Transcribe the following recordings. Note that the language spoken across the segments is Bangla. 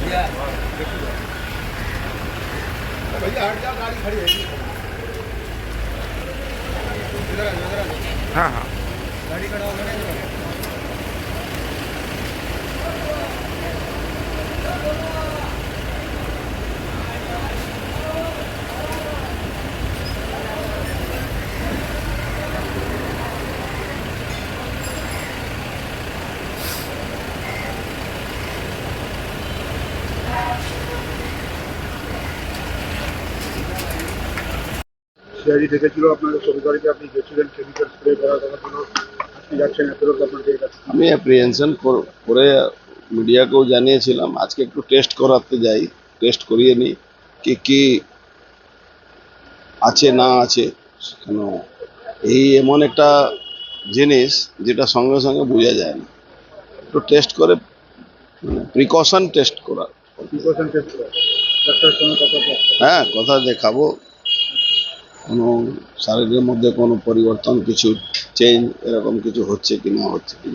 भैया हाँ हाँ। गाड़ी खड़ा होगा ना ডায়েরি দেখেছিল আপনাদের শনিবারিতে আপনি গেছিলেন কেমিক্যাল স্প্রে করার জন্য আমি অ্যাপ্রিহেনশন করে মিডিয়াকেও জানিয়েছিলাম আজকে একটু টেস্ট করাতে যাই টেস্ট করিয়ে নিই কি কি আছে না আছে কেন? এই এমন একটা জিনিস যেটা সঙ্গে সঙ্গে বোঝা যায় না। একটু টেস্ট করে মানে প্রিকশন টেস্ট করা প্রিকশন টেস্ট করা কথা হ্যাঁ কথা দেখাবো। কোনো শরীরের মধ্যে কোনো পরিবর্তন কিছু চেঞ্জ এরকম কিছু হচ্ছে কি না হচ্ছে কি।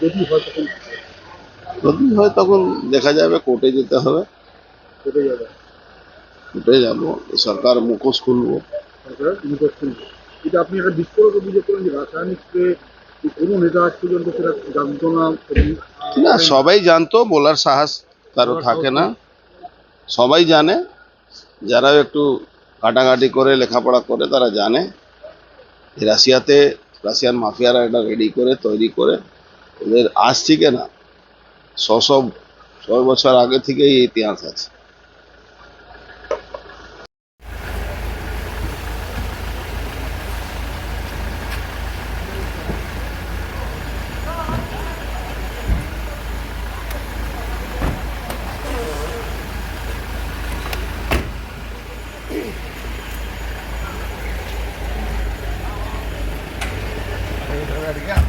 যদি হয় তখন? যদি হয় তখন দেখা যাবে কোর্টে যেতে হবে। কেটে যাবে? কোর্টে যাব সরকার মুখোশ খুলবো। মুখোশ খুলবে। এটা আপনি একটা বিস্ফোরক অভিযোগ করেন যে রাসায়নিক স্প্রে কোনো নেতা আজ পর্যন্ত সেটা জানতো না? না সবাই জানতো বলার সাহস কারও থাকে না। সবাই জানে যারা একটু কাটাকাটি করে, লেখাপড়া করে তারা জানে। রাশিয়াতে রাশিয়ান মাফিয়ারা এটা রেডি করে, তৈরি করে। ওদের আজ থেকে না ছশো ছয় বছর আগে থেকেই ইতিহাস আছে। അടിക്കാം